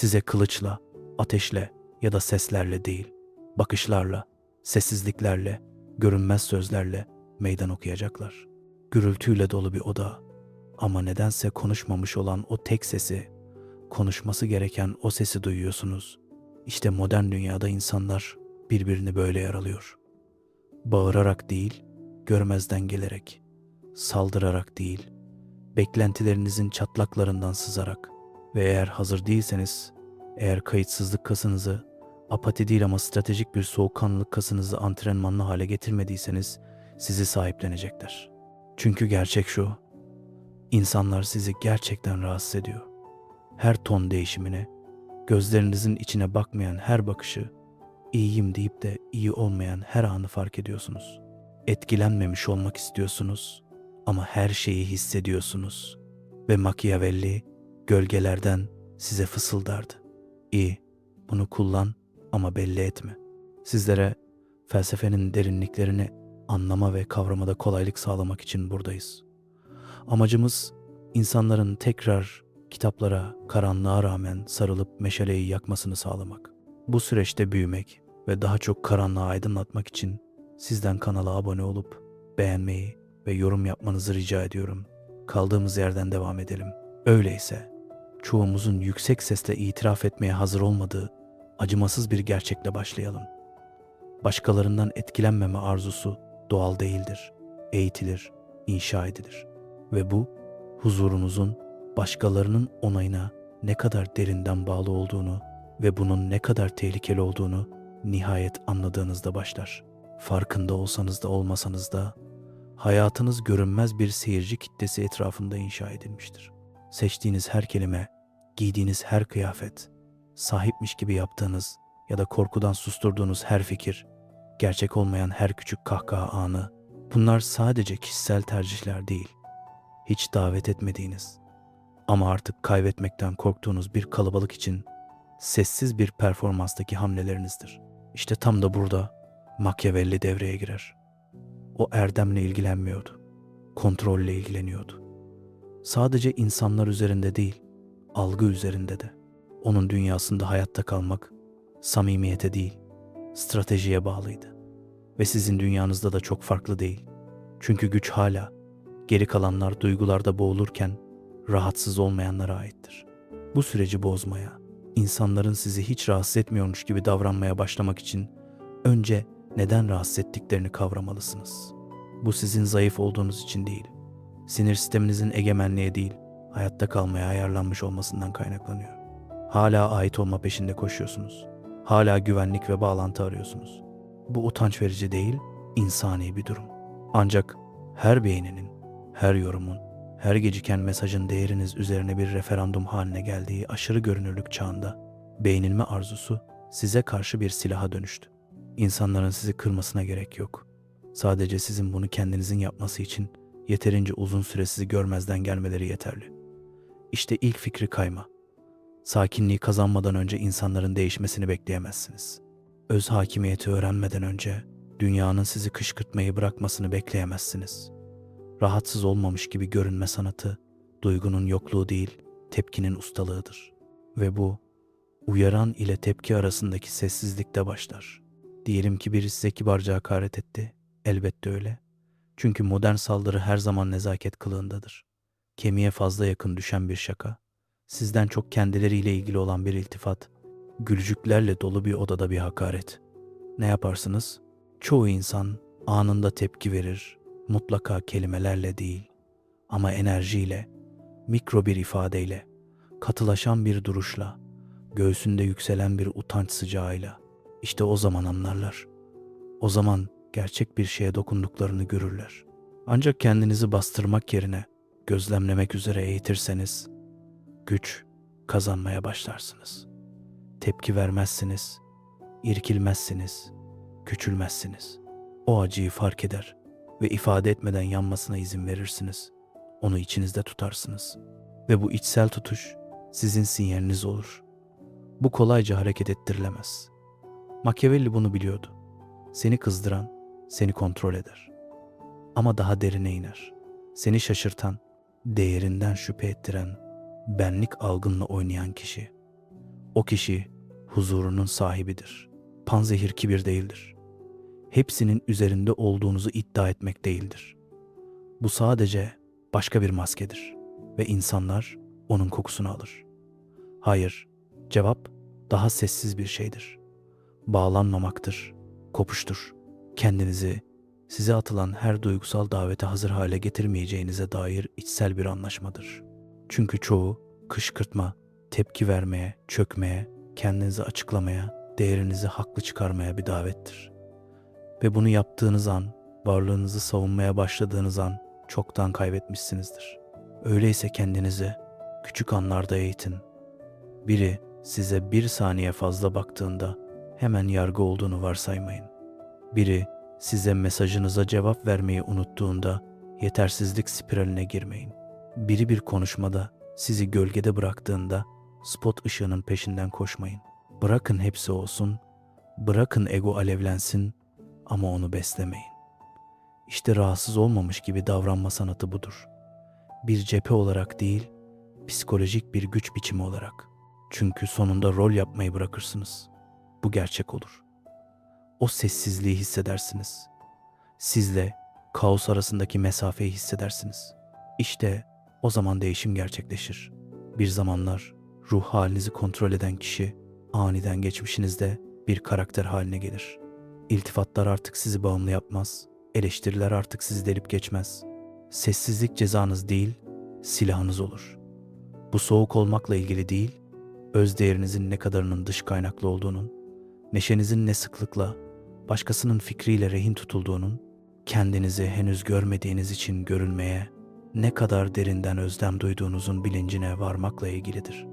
Size kılıçla, ateşle ya da seslerle değil, bakışlarla, sessizliklerle, görünmez sözlerle meydan okuyacaklar. Gürültüyle dolu bir oda ama nedense konuşmamış olan o tek sesi, konuşması gereken o sesi duyuyorsunuz. İşte modern dünyada insanlar birbirini böyle yaralıyor. Bağırarak değil, görmezden gelerek, saldırarak değil, beklentilerinizin çatlaklarından sızarak ve eğer hazır değilseniz, eğer kayıtsızlık kasınızı, apati değil ama stratejik bir soğukkanlılık kasınızı antrenmanlı hale getirmediyseniz sizi sahiplenecekler. Çünkü gerçek şu, insanlar sizi gerçekten rahatsız ediyor. Her ton değişimine, gözlerinizin içine bakmayan her bakışı, iyiyim deyip de iyi olmayan her anı fark ediyorsunuz. Etkilenmemiş olmak istiyorsunuz ama her şeyi hissediyorsunuz. Ve Machiavelli gölgelerden size fısıldardı. İyi, bunu kullan ama belli etme. Sizlere felsefenin derinliklerini anlama ve kavramada kolaylık sağlamak için buradayız. Amacımız insanların tekrar kitaplara, karanlığa rağmen sarılıp meşaleyi yakmasını sağlamak. Bu süreçte büyümek ve daha çok karanlığı aydınlatmak için sizden kanala abone olup beğenmeyi ve yorum yapmanızı rica ediyorum. Kaldığımız yerden devam edelim. Öyleyse çoğumuzun yüksek sesle itiraf etmeye hazır olmadığı acımasız bir gerçekle başlayalım. Başkalarından etkilenmeme arzusu doğal değildir. Eğitilir, inşa edilir. Ve bu huzurunuzun başkalarının onayına ne kadar derinden bağlı olduğunu ve bunun ne kadar tehlikeli olduğunu nihayet anladığınızda başlar. Farkında olsanız da olmasanız da hayatınız görünmez bir seyirci kitlesi etrafında inşa edilmiştir. Seçtiğiniz her kelime, giydiğiniz her kıyafet, sahipmiş gibi yaptığınız ya da korkudan susturduğunuz her fikir, gerçek olmayan her küçük kahkaha anı, bunlar sadece kişisel tercihler değil, hiç davet etmediğiniz ama artık kaybetmekten korktuğunuz bir kalabalık için sessiz bir performanstaki hamlelerinizdir. İşte tam da burada Machiavelli devreye girer. O erdemle ilgilenmiyordu. Kontrolle ilgileniyordu. Sadece insanlar üzerinde değil, algı üzerinde de. Onun dünyasında hayatta kalmak samimiyete değil, stratejiye bağlıydı. Ve sizin dünyanızda da çok farklı değil. Çünkü güç hala geri kalanlar duygularda boğulurken rahatsız olmayanlara aittir. Bu süreci bozmaya, insanların sizi hiç rahatsız etmiyormuş gibi davranmaya başlamak için önce neden rahatsız ettiklerini kavramalısınız. Bu sizin zayıf olduğunuz için değil, sinir sisteminizin egemenliğe değil, hayatta kalmaya ayarlanmış olmasından kaynaklanıyor. Hala ait olma peşinde koşuyorsunuz. Hala güvenlik ve bağlantı arıyorsunuz. Bu utanç verici değil, insani bir durum. Ancak her beğeninin, her yorumun, her geciken mesajın değeriniz üzerine bir referandum haline geldiği aşırı görünürlük çağında beğenilme arzusu size karşı bir silaha dönüştü. İnsanların sizi kırmasına gerek yok. Sadece sizin bunu kendinizin yapması için yeterince uzun süre sizi görmezden gelmeleri yeterli. İşte ilk fikri kayma. Sakinliği kazanmadan önce insanların değişmesini bekleyemezsiniz. Öz hakimiyeti öğrenmeden önce dünyanın sizi kışkırtmayı bırakmasını bekleyemezsiniz. Rahatsız olmamış gibi görünme sanatı, duygunun yokluğu değil, tepkinin ustalığıdır. Ve bu, uyaran ile tepki arasındaki sessizlikte başlar. Diyelim ki biri size kibarca hakaret etti. Elbette öyle. Çünkü modern saldırı her zaman nezaket kılığındadır. Kemiğe fazla yakın düşen bir şaka, sizden çok kendileriyle ilgili olan bir iltifat, gülücüklerle dolu bir odada bir hakaret. Ne yaparsınız? Çoğu insan anında tepki verir, mutlaka kelimelerle değil ama enerjiyle, mikro bir ifadeyle, katılaşan bir duruşla, göğsünde yükselen bir utanç sıcağıyla. İşte o zaman anlarlar. O zaman gerçek bir şeye dokunduklarını görürler. Ancak kendinizi bastırmak yerine gözlemlemek üzere eğitirseniz güç kazanmaya başlarsınız. Tepki vermezsiniz, irkilmezsiniz, küçülmezsiniz. O acıyı fark eder ve ifade etmeden yanmasına izin verirsiniz. Onu içinizde tutarsınız. Ve bu içsel tutuş sizin sinyaliniz olur. Bu kolayca hareket ettirilemez. Machiavelli bunu biliyordu. Seni kızdıran, seni kontrol eder. Ama daha derine iner. Seni şaşırtan, değerinden şüphe ettiren, benlik algınla oynayan kişi. O kişi huzurunun sahibidir. Panzehir kibir değildir. Hepsinin üzerinde olduğunuzu iddia etmek değildir. Bu sadece başka bir maskedir ve insanlar onun kokusunu alır. Hayır, cevap daha sessiz bir şeydir. Bağlanmamaktır, kopuştur. Kendinizi size atılan her duygusal davete hazır hale getirmeyeceğinize dair içsel bir anlaşmadır. Çünkü çoğu kışkırtma, tepki vermeye, çökmeye, kendinizi açıklamaya, değerinizi haklı çıkarmaya bir davettir. Ve bunu yaptığınız an, varlığınızı savunmaya başladığınız an çoktan kaybetmişsinizdir. Öyleyse kendinizi küçük anlarda eğitin. Biri size bir saniye fazla baktığında hemen yargı olduğunu varsaymayın. Biri size mesajınıza cevap vermeyi unuttuğunda yetersizlik spiraline girmeyin. Biri bir konuşmada sizi gölgede bıraktığında spot ışığının peşinden koşmayın. Bırakın hepsi olsun, bırakın ego alevlensin ama onu beslemeyin. İşte rahatsız olmamış gibi davranma sanatı budur. Bir cephe olarak değil, psikolojik bir güç biçimi olarak. Çünkü sonunda rol yapmayı bırakırsınız. Bu gerçek olur. O sessizliği hissedersiniz. Sizle kaos arasındaki mesafeyi hissedersiniz. İşte o zaman değişim gerçekleşir. Bir zamanlar ruh halinizi kontrol eden kişi aniden geçmişinizde bir karakter haline gelir. İltifatlar artık sizi bağımlı yapmaz, eleştiriler artık sizi delip geçmez. Sessizlik cezanız değil, silahınız olur. Bu soğuk olmakla ilgili değil, öz değerinizin ne kadarının dış kaynaklı olduğunun, neşenizin ne sıklıkla, başkasının fikriyle rehin tutulduğunun, kendinizi henüz görmediğiniz için görülmeye, ne kadar derinden özlem duyduğunuzun bilincine varmakla ilgilidir.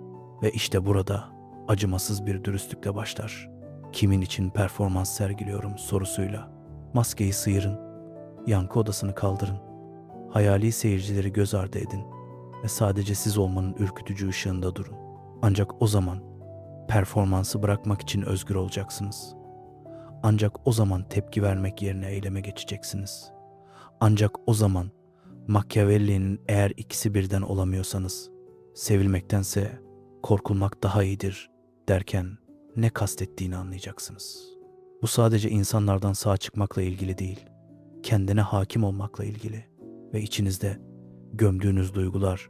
Ve işte burada acımasız bir dürüstlükle başlar. Kimin için performans sergiliyorum sorusuyla. Maskeyi sıyırın, yankı odasını kaldırın, hayali seyircileri göz ardı edin ve sadece siz olmanın ürkütücü ışığında durun. Ancak o zaman performansı bırakmak için özgür olacaksınız. Ancak o zaman tepki vermek yerine eyleme geçeceksiniz. Ancak o zaman Machiavelli'nin eğer ikisi birden olamıyorsanız, sevilmektense korkulmak daha iyidir derken ne kastettiğini anlayacaksınız. Bu sadece insanlardan sağ çıkmakla ilgili değil, kendine hakim olmakla ilgili ve içinizde gömdüğünüz duygular,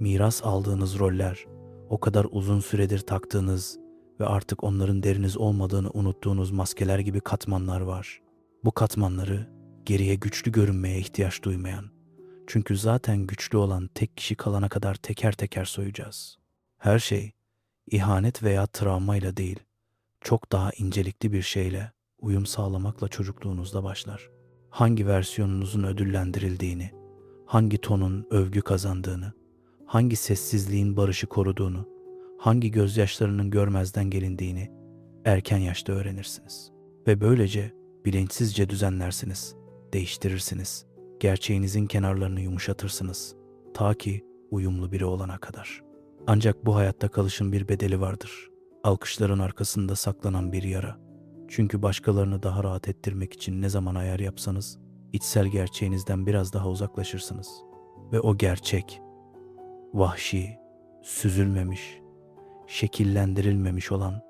miras aldığınız roller, o kadar uzun süredir taktığınız ve artık onların deriniz olmadığını unuttuğunuz maskeler gibi katmanlar var. Bu katmanları geriye güçlü görünmeye ihtiyaç duymayan, çünkü zaten güçlü olan tek kişi kalana kadar teker teker soyacağız. Her şey ihanet veya travmayla değil, çok daha incelikli bir şeyle uyum sağlamakla çocukluğunuzda başlar. Hangi versiyonunuzun ödüllendirildiğini, hangi tonun övgü kazandığını, hangi sessizliğin barışı koruduğunu, hangi gözyaşlarının görmezden gelindiğini erken yaşta öğrenirsiniz. Ve böylece bilinçsizce düzenlersiniz, değiştirirsiniz, gerçeğinizin kenarlarını yumuşatırsınız ta ki uyumlu biri olana kadar. Ancak bu hayatta kalışın bir bedeli vardır. Alkışların arkasında saklanan bir yara. Çünkü başkalarını daha rahat ettirmek için ne zaman ayar yapsanız içsel gerçeğinizden biraz daha uzaklaşırsınız. Ve o gerçek vahşi, süzülmemiş, şekillendirilmemiş olan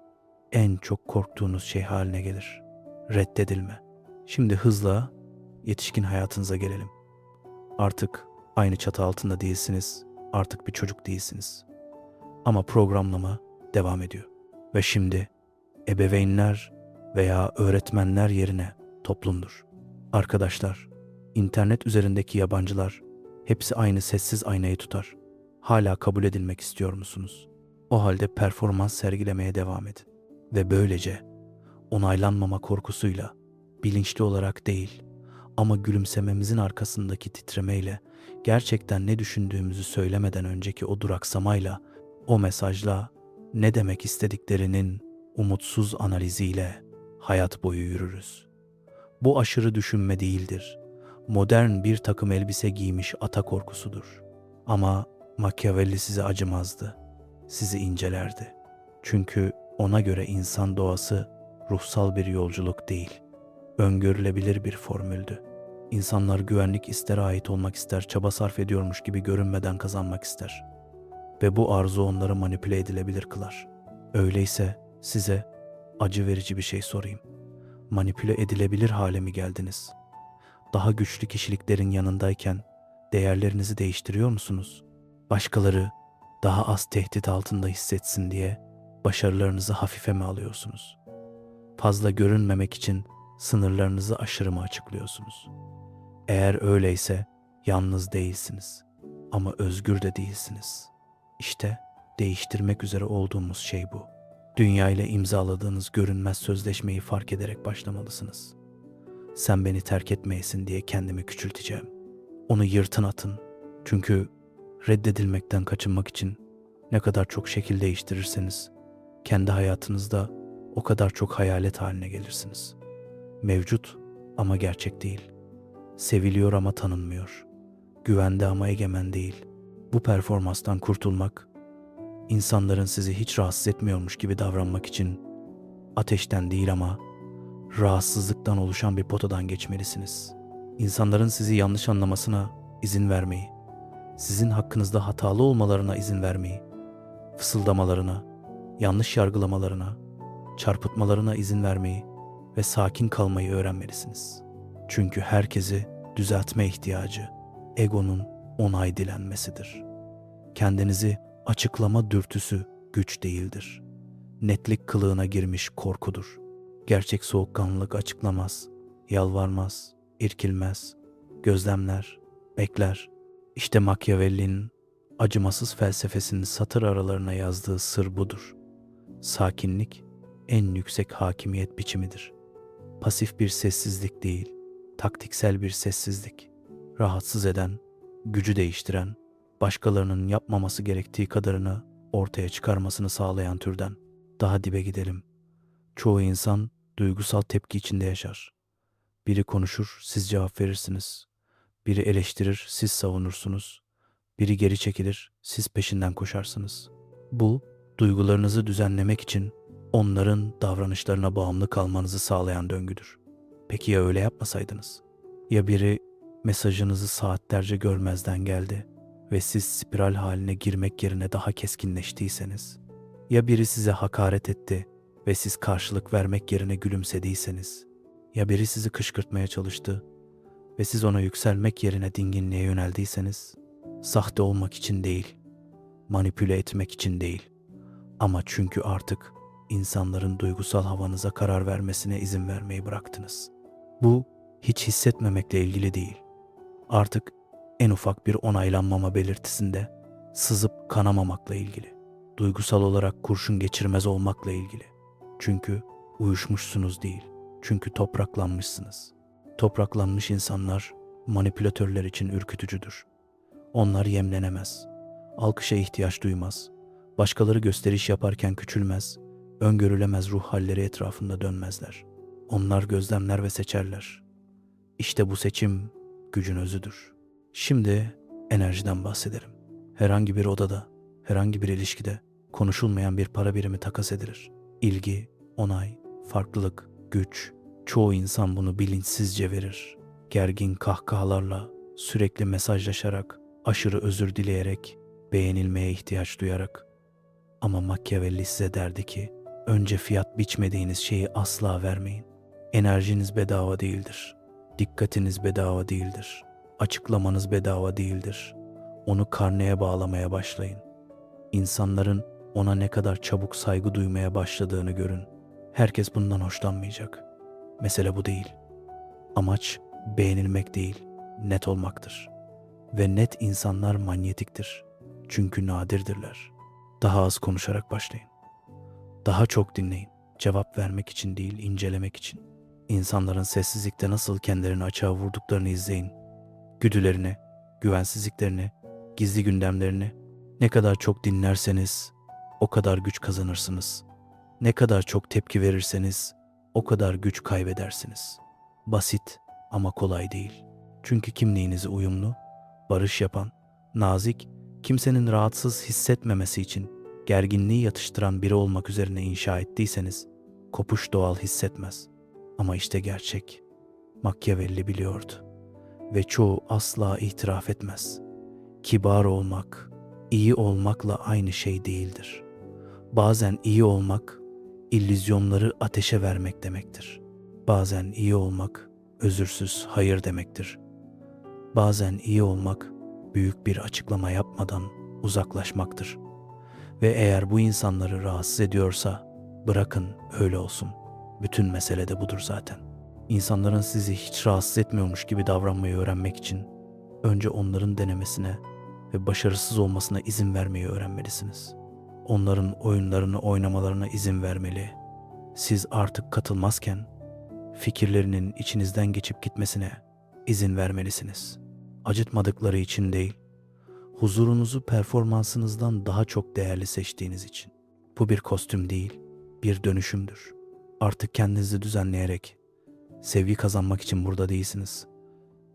en çok korktuğunuz şey haline gelir. Reddedilme. Şimdi hızla yetişkin hayatınıza gelelim. Artık aynı çatı altında değilsiniz, artık bir çocuk değilsiniz. Ama programlama devam ediyor. Ve şimdi ebeveynler veya öğretmenler yerine toplumdur. Arkadaşlar, internet üzerindeki yabancılar hepsi aynı sessiz aynayı tutar. Hala kabul edilmek istiyor musunuz? O halde performans sergilemeye devam edin. Ve böylece onaylanmama korkusuyla bilinçli olarak değil ama gülümsememizin arkasındaki titremeyle gerçekten ne düşündüğümüzü söylemeden önceki o duraksamayla o mesajla ne demek istediklerinin umutsuz analiziyle hayat boyu yürürüz. Bu aşırı düşünme değildir. Modern bir takım elbise giymiş ata korkusudur. Ama Machiavelli size acımazdı. Sizi incelerdi. Çünkü ona göre insan doğası ruhsal bir yolculuk değil, öngörülebilir bir formüldü. İnsanlar güvenlik ister ait olmak ister, çaba sarf ediyormuş gibi görünmeden kazanmak ister. Ve bu arzu onları manipüle edilebilir kılar. Öyleyse size acı verici bir şey sorayım. Manipüle edilebilir hale mi geldiniz? Daha güçlü kişiliklerin yanındayken değerlerinizi değiştiriyor musunuz? Başkaları daha az tehdit altında hissetsin diye başarılarınızı hafife mi alıyorsunuz? Fazla görünmemek için sınırlarınızı aşırı mı açıklıyorsunuz? Eğer öyleyse yalnız değilsiniz ama özgür de değilsiniz. İşte değiştirmek üzere olduğumuz şey bu. Dünya ile imzaladığınız görünmez sözleşmeyi fark ederek başlamalısınız. Sen beni terk etmeyesin diye kendimi küçülteceğim. Onu yırtın atın. Çünkü reddedilmekten kaçınmak için ne kadar çok şekil değiştirirseniz kendi hayatınızda o kadar çok hayalet haline gelirsiniz. Mevcut ama gerçek değil. Seviliyor ama tanınmıyor. Güvende ama egemen değil. Bu performanstan kurtulmak, insanların sizi hiç rahatsız etmiyormuş gibi davranmak için ateşten değil ama rahatsızlıktan oluşan bir potadan geçmelisiniz. İnsanların sizi yanlış anlamasına izin vermeyi, sizin hakkınızda hatalı olmalarına izin vermeyi, fısıldamalarına, yanlış yargılamalarına, çarpıtmalarına izin vermeyi ve sakin kalmayı öğrenmelisiniz. Çünkü herkesi düzeltme ihtiyacı, egonun onay dilenmesidir. Kendinizi açıklama dürtüsü güç değildir. Netlik kılığına girmiş korkudur. Gerçek soğukkanlılık açıklamaz, yalvarmaz, irkilmez, gözlemler, bekler. İşte Machiavelli'nin acımasız felsefesinin satır aralarına yazdığı sır budur. Sakinlik en yüksek hakimiyet biçimidir. Pasif bir sessizlik değil, taktiksel bir sessizlik. Rahatsız eden, gücü değiştiren, başkalarının yapmaması gerektiği kadarını ortaya çıkarmasını sağlayan türden. Daha dibe gidelim. Çoğu insan duygusal tepki içinde yaşar. Biri konuşur, siz cevap verirsiniz. Biri eleştirir, siz savunursunuz. Biri geri çekilir, siz peşinden koşarsınız. Bu, duygularınızı düzenlemek için onların davranışlarına bağımlı kalmanızı sağlayan döngüdür. Peki ya öyle yapmasaydınız? Ya biri mesajınızı saatlerce görmezden geldi ve siz spiral haline girmek yerine daha keskinleştiyseniz? Ya biri size hakaret etti ve siz karşılık vermek yerine gülümsediyseniz? Ya biri sizi kışkırtmaya çalıştı ve siz ona yükselmek yerine dinginliğe yöneldiyseniz? Sahte olmak için değil, manipüle etmek için değil ama çünkü artık insanların duygusal havanıza karar vermesine izin vermeyi bıraktınız. Bu hiç hissetmemekle ilgili değil. Artık en ufak bir onaylanmama belirtisinde sızıp kanamamakla ilgili. Duygusal olarak kurşun geçirmez olmakla ilgili. Çünkü uyuşmuşsunuz değil. Çünkü topraklanmışsınız. Topraklanmış insanlar manipülatörler için ürkütücüdür. Onlar yemlenemez. Alkışa ihtiyaç duymaz. Başkaları gösteriş yaparken küçülmez. Öngörülemez ruh halleri etrafında dönmezler. Onlar gözlemler ve seçerler. İşte bu seçim gücün özüdür. Şimdi enerjiden bahsedelim. Herhangi bir odada, herhangi bir ilişkide konuşulmayan bir para birimi takas edilir. İlgi, onay, farklılık, güç. Çoğu insan bunu bilinçsizce verir. Gergin kahkahalarla, sürekli mesajlaşarak, aşırı özür dileyerek, beğenilmeye ihtiyaç duyarak. Ama Machiavelli size derdi ki, önce fiyat biçmediğiniz şeyi asla vermeyin. Enerjiniz bedava değildir. Dikkatiniz bedava değildir. Açıklamanız bedava değildir. Onu karneye bağlamaya başlayın. İnsanların ona ne kadar çabuk saygı duymaya başladığını görün. Herkes bundan hoşlanmayacak. Mesele bu değil. Amaç beğenilmek değil, net olmaktır. Ve net insanlar manyetiktir. Çünkü nadirdirler. Daha az konuşarak başlayın. Daha çok dinleyin. Cevap vermek için değil, incelemek için. İnsanların sessizlikte nasıl kendilerini açığa vurduklarını izleyin. Güdülerini, güvensizliklerini, gizli gündemlerini ne kadar çok dinlerseniz o kadar güç kazanırsınız. Ne kadar çok tepki verirseniz o kadar güç kaybedersiniz. Basit ama kolay değil. Çünkü kimliğinizi uyumlu, barış yapan, nazik, kimsenin rahatsız hissetmemesi için gerginliği yatıştıran biri olmak üzerine inşa ettiyseniz kopuş doğal hissetmez. Ama işte gerçek. Machiavelli biliyordu ve çoğu asla itiraf etmez. Kibar olmak, iyi olmakla aynı şey değildir. Bazen iyi olmak, illüzyonları ateşe vermek demektir. Bazen iyi olmak, özürsüz hayır demektir. Bazen iyi olmak, büyük bir açıklama yapmadan uzaklaşmaktır. Ve eğer bu insanları rahatsız ediyorsa, bırakın öyle olsun. Bütün mesele de budur zaten. İnsanların sizi hiç rahatsız etmiyormuş gibi davranmayı öğrenmek için önce onların denemesine ve başarısız olmasına izin vermeyi öğrenmelisiniz. Onların oyunlarını oynamalarına izin vermeli. Siz artık katılmazken fikirlerinin içinizden geçip gitmesine izin vermelisiniz. Acıtmadıkları için değil, huzurunuzu performansınızdan daha çok değerli seçtiğiniz için. Bu bir kostüm değil, bir dönüşümdür. Artık kendinizi düzenleyerek, sevgi kazanmak için burada değilsiniz.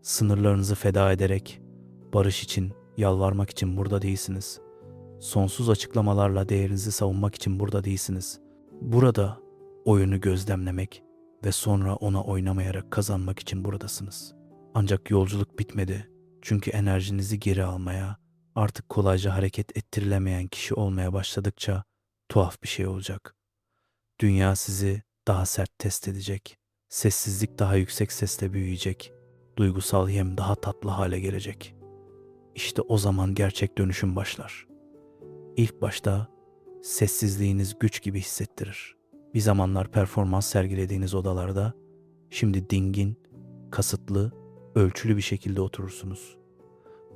Sınırlarınızı feda ederek, barış için, yalvarmak için burada değilsiniz. Sonsuz açıklamalarla değerinizi savunmak için burada değilsiniz. Burada oyunu gözlemlemek ve sonra ona oynamayarak kazanmak için buradasınız. Ancak yolculuk bitmedi. Çünkü enerjinizi geri almaya, artık kolayca hareket ettirilemeyen kişi olmaya başladıkça tuhaf bir şey olacak. Dünya sizi daha sert test edecek. Sessizlik daha yüksek sesle büyüyecek. Duygusal yem daha tatlı hale gelecek. İşte o zaman gerçek dönüşüm başlar. İlk başta sessizliğiniz güç gibi hissettirir. Bir zamanlar performans sergilediğiniz odalarda şimdi dingin, kasıtlı, ölçülü bir şekilde oturursunuz.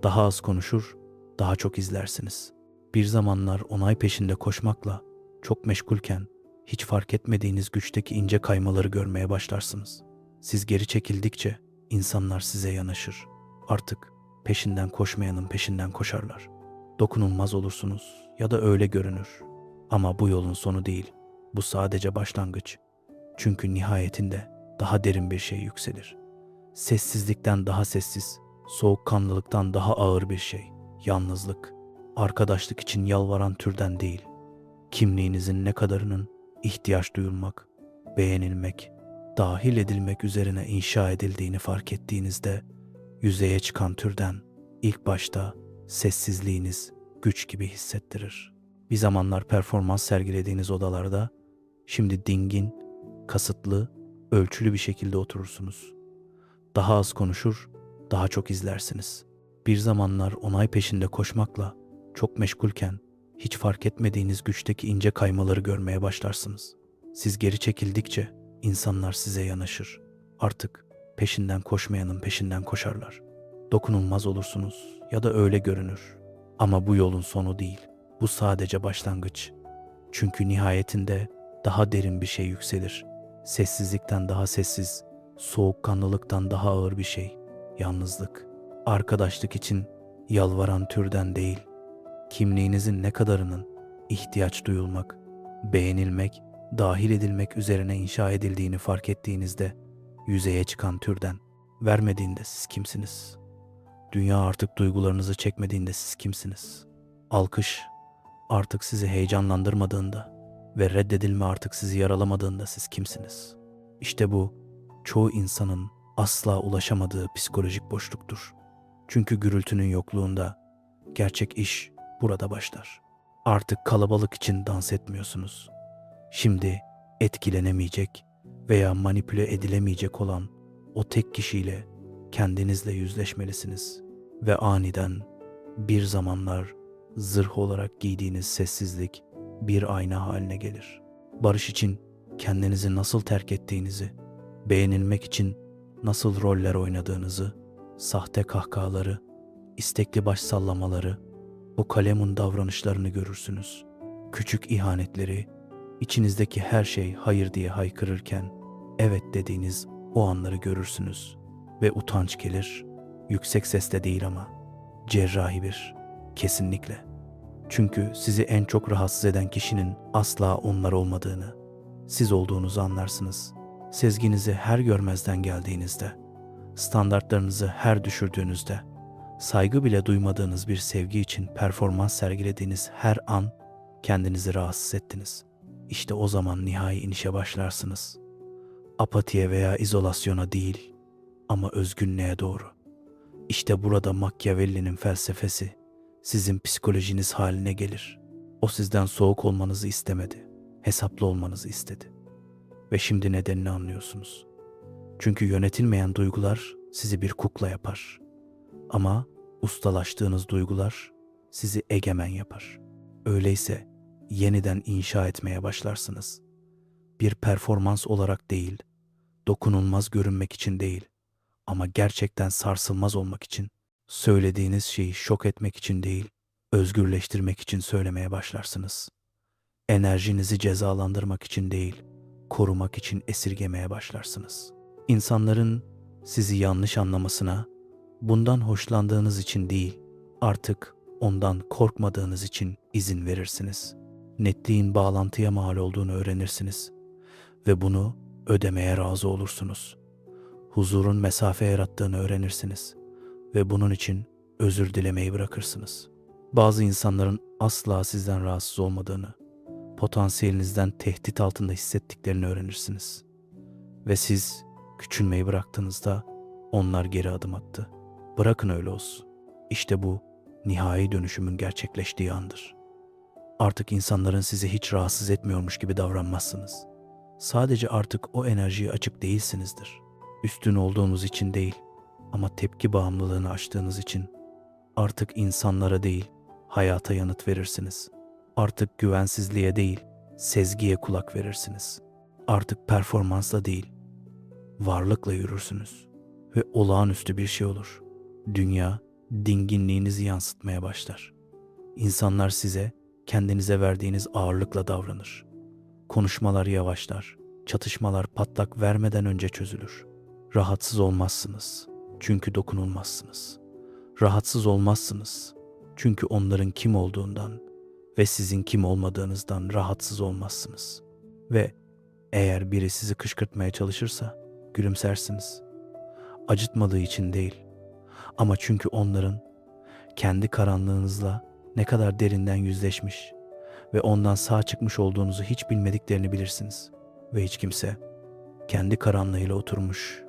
Daha az konuşur, daha çok izlersiniz. Bir zamanlar onay peşinde koşmakla çok meşgulken hiç fark etmediğiniz güçteki ince kaymaları görmeye başlarsınız. Siz geri çekildikçe insanlar size yanaşır. Artık peşinden koşmayanın peşinden koşarlar. Dokunulmaz olursunuz ya da öyle görünür. Ama bu yolun sonu değil. Bu sadece başlangıç. Çünkü nihayetinde daha derin bir şey yükselir. Sessizlikten daha sessiz, soğukkanlılıktan daha ağır bir şey. Yalnızlık, arkadaşlık için yalvaran türden değil. Kimliğinizin ne kadarının ihtiyaç duyulmak, beğenilmek, dahil edilmek üzerine inşa edildiğini fark ettiğinizde yüzeye çıkan türden ilk başta sessizliğiniz güç gibi hissettirir. Bir zamanlar performans sergilediğiniz odalarda şimdi dingin, kasıtlı, ölçülü bir şekilde oturursunuz. Daha az konuşur, daha çok izlersiniz. Bir zamanlar onay peşinde koşmakla çok meşgulken hiç fark etmediğiniz güçteki ince kaymaları görmeye başlarsınız. Siz geri çekildikçe insanlar size yanaşır. Artık peşinden koşmayanın peşinden koşarlar. Dokunulmaz olursunuz ya da öyle görünür. Ama bu yolun sonu değil. Bu sadece başlangıç. Çünkü nihayetinde daha derin bir şey yükselir. Sessizlikten daha sessiz, soğukkanlılıktan daha ağır bir şey. Yalnızlık. Arkadaşlık için yalvaran türden değil. Kimliğinizin ne kadarının ihtiyaç duyulmak, beğenilmek, dahil edilmek üzerine inşa edildiğini fark ettiğinizde yüzeye çıkan türden vermediğinde siz kimsiniz? Dünya artık duygularınızı çekmediğinde siz kimsiniz? Alkış artık sizi heyecanlandırmadığında ve reddedilme artık sizi yaralamadığında siz kimsiniz? İşte bu çoğu insanın asla ulaşamadığı psikolojik boşluktur. Çünkü gürültünün yokluğunda gerçek iş burada başlar. Artık kalabalık için dans etmiyorsunuz. Şimdi etkilenemeyecek veya manipüle edilemeyecek olan o tek kişiyle kendinizle yüzleşmelisiniz ve aniden bir zamanlar zırh olarak giydiğiniz sessizlik bir ayna haline gelir. Barış için kendinizi nasıl terk ettiğinizi, beğenilmek için nasıl roller oynadığınızı, sahte kahkahaları, istekli baş sallamaları, o kalemun davranışlarını görürsünüz. Küçük ihanetleri, içinizdeki her şey hayır diye haykırırken evet dediğiniz o anları görürsünüz ve utanç gelir. Yüksek sesle değil ama cerrahi bir kesinlikle. Çünkü sizi en çok rahatsız eden kişinin asla onlar olmadığını, siz olduğunuzu anlarsınız. Sezginizi her görmezden geldiğinizde, standartlarınızı her düşürdüğünüzde, saygı bile duymadığınız bir sevgi için performans sergilediğiniz her an kendinizi rahatsız ettiniz. İşte o zaman nihai inişe başlarsınız. Apatiye veya izolasyona değil ama özgünlüğe doğru. İşte burada Machiavelli'nin felsefesi sizin psikolojiniz haline gelir. O sizden soğuk olmanızı istemedi. Hesaplı olmanızı istedi. Ve şimdi nedenini anlıyorsunuz. Çünkü yönetilmeyen duygular sizi bir kukla yapar. Ama ustalaştığınız duygular sizi egemen yapar. Öyleyse yeniden inşa etmeye başlarsınız. Bir performans olarak değil, dokunulmaz görünmek için değil ama gerçekten sarsılmaz olmak için, söylediğiniz şeyi şok etmek için değil, özgürleştirmek için söylemeye başlarsınız. Enerjinizi cezalandırmak için değil, korumak için esirgemeye başlarsınız. İnsanların sizi yanlış anlamasına, bundan hoşlandığınız için değil, artık ondan korkmadığınız için izin verirsiniz. Netliğin bağlantıya mal olduğunu öğrenirsiniz ve bunu ödemeye razı olursunuz. Huzurun mesafe yarattığını öğrenirsiniz ve bunun için özür dilemeyi bırakırsınız. Bazı insanların asla sizden rahatsız olmadığını, potansiyelinizden tehdit altında hissettiklerini öğrenirsiniz. Ve siz küçülmeyi bıraktığınızda onlar geri adım attı. Bırakın öyle olsun. İşte bu nihai dönüşümün gerçekleştiği andır. Artık insanların sizi hiç rahatsız etmiyormuş gibi davranmazsınız. Sadece artık o enerjiye açık değilsinizdir. Üstün olduğunuz için değil ama tepki bağımlılığını aştığınız için artık insanlara değil, hayata yanıt verirsiniz. Artık güvensizliğe değil, sezgiye kulak verirsiniz. Artık performansla değil, varlıkla yürürsünüz ve olağanüstü bir şey olur. Dünya dinginliğinizi yansıtmaya başlar. İnsanlar size kendinize verdiğiniz ağırlıkla davranır. Konuşmalar yavaşlar, çatışmalar patlak vermeden önce çözülür. Rahatsız olmazsınız çünkü dokunulmazsınız. Rahatsız olmazsınız çünkü onların kim olduğundan ve sizin kim olmadığınızdan rahatsız olmazsınız. Ve eğer biri sizi kışkırtmaya çalışırsa gülümsersiniz. Acıtmadığı için değil ama çünkü onların kendi karanlığınızla ne kadar derinden yüzleşmiş ve ondan sağ çıkmış olduğunuzu hiç bilmediklerini bilirsiniz. Ve hiç kimse kendi karanlığıyla oturmuş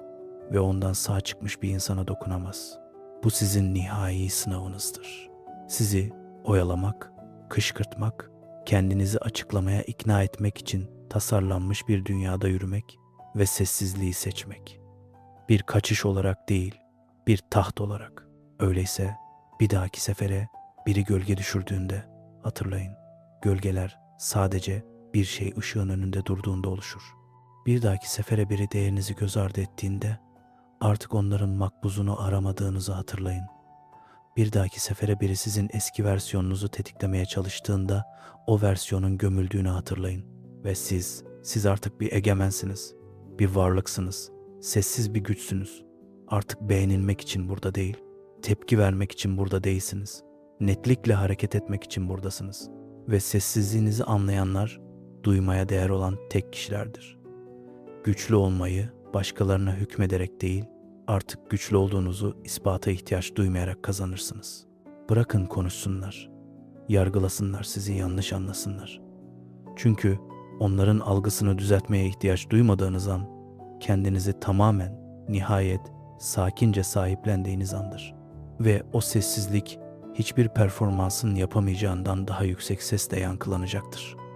ve ondan sağ çıkmış bir insana dokunamaz. Bu sizin nihai sınavınızdır. Sizi oyalamak, kışkırtmak, kendinizi açıklamaya ikna etmek için tasarlanmış bir dünyada yürümek ve sessizliği seçmek. Bir kaçış olarak değil, bir taht olarak. Öyleyse bir dahaki sefere biri gölge düşürdüğünde hatırlayın. Gölgeler sadece bir şey ışığın önünde durduğunda oluşur. Bir dahaki sefere biri değerinizi göz ardı ettiğinde artık onların makbuzunu aramadığınızı hatırlayın. Bir dahaki sefere biri sizin eski versiyonunuzu tetiklemeye çalıştığında o versiyonun gömüldüğünü hatırlayın. Ve siz, siz artık bir egemensiniz, bir varlıksınız, sessiz bir güçsünüz. Artık beğenilmek için burada değil, tepki vermek için burada değilsiniz. Netlikle hareket etmek için buradasınız. Ve sessizliğinizi anlayanlar, duymaya değer olan tek kişilerdir. Güçlü olmayı başkalarına hükmederek değil, artık güçlü olduğunuzu ispata ihtiyaç duymayarak kazanırsınız. Bırakın konuşsunlar. Yargılasınlar sizi yanlış anlasınlar. Çünkü onların algısını düzeltmeye ihtiyaç duymadığınız an kendinizi tamamen nihayet sakince sahiplendiğiniz andır. Ve o sessizlik hiçbir performansın yapamayacağından daha yüksek sesle yankılanacaktır.''